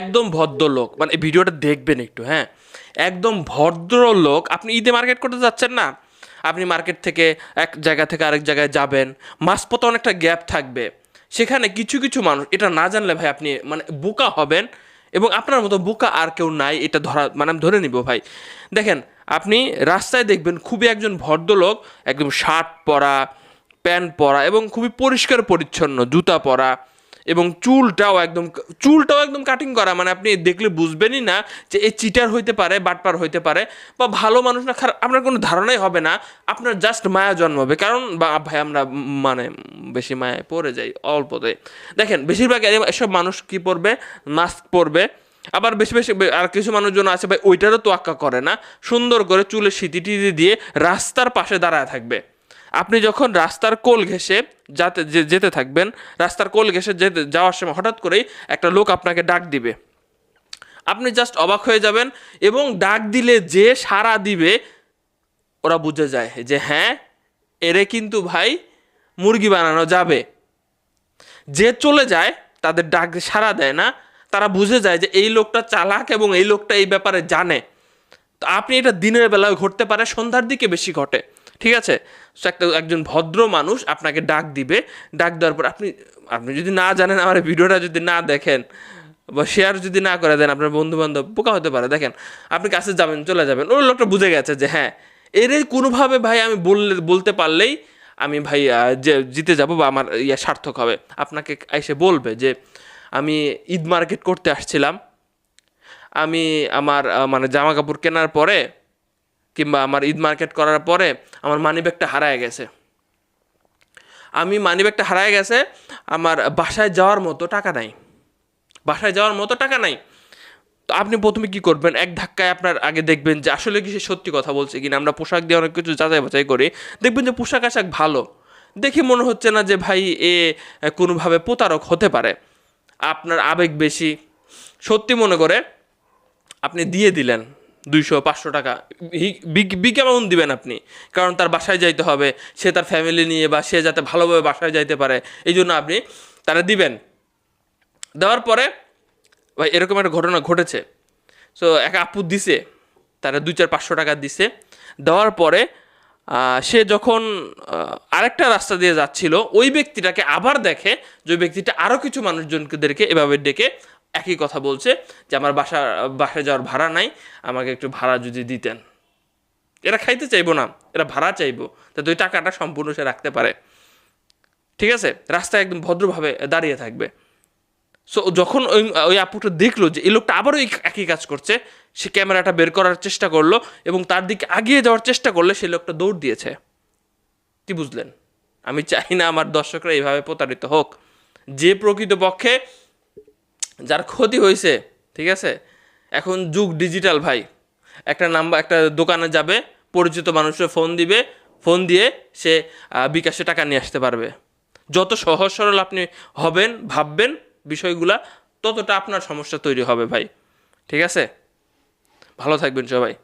একদম ভদ্রলোক মানে ভিডিওটা দেখবেন একটু হ্যাঁ? একদম ভদ্রলোক, আপনি ঈদে মার্কেট করতে যাচ্ছেন না? আপনি মার্কেট থেকে এক জায়গা থেকে আরেক জায়গায় যাবেন, মাঝপথে অনেকটা গ্যাপ থাকবে। সেখানে কিছু কিছু মানুষ, এটা না জানলে ভাই আপনি মানে বোকা হবেন এবং আপনার মতো বোকা আর কেউ নাই, এটা ধরা মানে আমি ধরে নিব ভাই। দেখেন, আপনি রাস্তায় দেখবেন খুবই একজন ভদ্রলোক, একদম শার্ট পরা, প্যান্ট পরা এবং খুবই পরিষ্কার পরিচ্ছন্ন, জুতা পরা এবং চুলটাও একদম চুলটাও একদম কাটিং করা মানে আপনি দেখলে বুঝবেনই না যে এই চিটার হইতে পারে, বাটপার হইতে পারে, বা ভালো মানুষ না, খারাপ, আপনার কোনো ধারণাই হবে না, আপনার জাস্ট মায়া জন্মাবে। কারণ, বা ভাই, আমরা মানে বেশি মায়ায় পড়ে যাই অল্পতে। দেখেন, বেশিরভাগ এসব মানুষ কি পরবে? মাস্ক পরবে। আবার বেশি বেশি আর কিছু মানুষজন আছে ভাই, ওইটারও তোয়াক্কা করে না। সুন্দর করে চুলে টিটি দিয়ে রাস্তার পাশে দাঁড়ায় থাকবে। আপনি যখন রাস্তার কোল ঘেসে যাতে যেতে থাকবেন, রাস্তার কোল ঘেসে যেতে যাওয়ার সময় হঠাৎ করেই একটা লোক আপনাকে ডাক দিবে। আপনি জাস্ট অবাক হয়ে যাবেন এবং ডাক দিলে যে সাড়া দিবে, ওরা বুঝে যায় যে হ্যাঁ এরে কিন্তু ভাই মুরগি বানানো যাবে। যে চলে যায়, তাদের ডাক সাড়া দেয় না, তারা বুঝে যায় যে এই লোকটা চালাক এবং এই লোকটা এই ব্যাপারে জানে। তো আপনি এটা দিনের বেলায় ঘটতে পারে, সন্ধ্যার দিকে বেশি ঘটে। ঠিক আছে? একটা একজন ভদ্র মানুষ আপনাকে ডাক দিবে। ডাক দেওয়ার পর আপনি আপনি যদি না জানেন আমার ভিডিওটা যদি না দেখেন বা শেয়ার যদি না করে দেন, আপনার বন্ধু বান্ধব বোকা হতে পারে। দেখেন, আপনি কাছে যাবেন, চলে যাবেন, ওই লোকটা বুঝে গেছে যে হ্যাঁ এর কোনোভাবে ভাই আমি বললে, বলতে পারলেই আমি ভাই যে জিতে যাব বা আমার ইয়ে সার্থক হবে। আপনাকে এসে বলবে যে, আমি ঈদ মার্কেট করতে আসছিলাম। আমি আমার মানে জামা কাপড় কেনার পরে কিংবা আমার ঈদ মার্কেট করার পরে আমার মানিব্যাগটা হারায় গেছে। আমি মানিব্যাগটা হারায় গেছে, আমার বাসায় যাওয়ার মতো টাকা নাই। বাসায় যাওয়ার মতো টাকা নাই। তো আপনি প্রথমে কি করবেন? এক ধাক্কায় আপনার আগে দেখবেন যে আসলে কি সে সত্যি কথা বলছে কিনা। আমরা পোশাক দিয়ে অনেক কিছু যাচাই বাছাই করি। দেখবেন যে পোশাক আশাক ভালো। দেখে মনে হচ্ছে না যে ভাই এ কোনোভাবে প্রতারক হতে পারে। আপনার আবেগ বেশি। সত্যি মনে করে আপনি দিয়ে দিলেন। দুইশো, পাঁচশো টাকা। অ্যামাউন্ট দিবেন আপনি। কারণ তার বাসায় যাইতে হবে, সে তার ফ্যামিলি নিয়ে বা সে যাতে ভালোভাবে বাসায় যাইতে পারে, এই জন্য আপনি তারা দিবেন। দেওয়ার পরে, ভাই, এরকম একটা ঘটনা ঘটেছে। সো এক আপু দিছে, তারা দুই চার পাঁচশো টাকা দিছে। দেওয়ার পরে সে যখন আরেকটা রাস্তা দিয়ে যাচ্ছিল, ওই ব্যক্তিটাকে আবার দেখে যে ওই ব্যক্তিটা আরও কিছু মানুষজনদেরকে এভাবে ডেকে একই কথা বলছে যে আমার বাসা বাসায় যাওয়ার ভাড়া নাই, আমাকে একটু ভাড়া যদি দিতেন। এরা খাইতে চাইব না, এরা ভাড়া চাইব, যাতে ওই টাকাটা সম্পূর্ণ সে রাখতে পারে। ঠিক আছে? রাস্তায় একদম ভদ্রভাবে দাঁড়িয়ে থাকবে। সো যখন ওই ওই আপুটা দেখল যে এই লোকটা আবারও একই কাজ করছে, সে ক্যামেরাটা বের করার চেষ্টা করল এবং তার দিকে আগিয়ে যাওয়ার চেষ্টা করলে সেই লোকটা দৌড় দিয়েছে। কি বুঝলেন? আমি চাই না আমার দর্শকরা এইভাবে প্রতারিত হোক। যে প্রকৃতপক্ষে যার ক্ষতি হয়েছে, ঠিক আছে? এখন যুগ ডিজিটাল ভাই। একটা নাম্বার, একটা দোকানে যাবে, পরিচিত মানুষের ফোন দিবে ফোন দিয়ে সে বিকাশে টাকা নিয়ে আসতে পারবে। যত সহজ সরল আপনি হবেন, ভাববেন বিষয়গুলা, ততটা আপনার সমস্যা তৈরি হবে ভাই। ঠিক আছে? ভালো থাকবেন সবাই।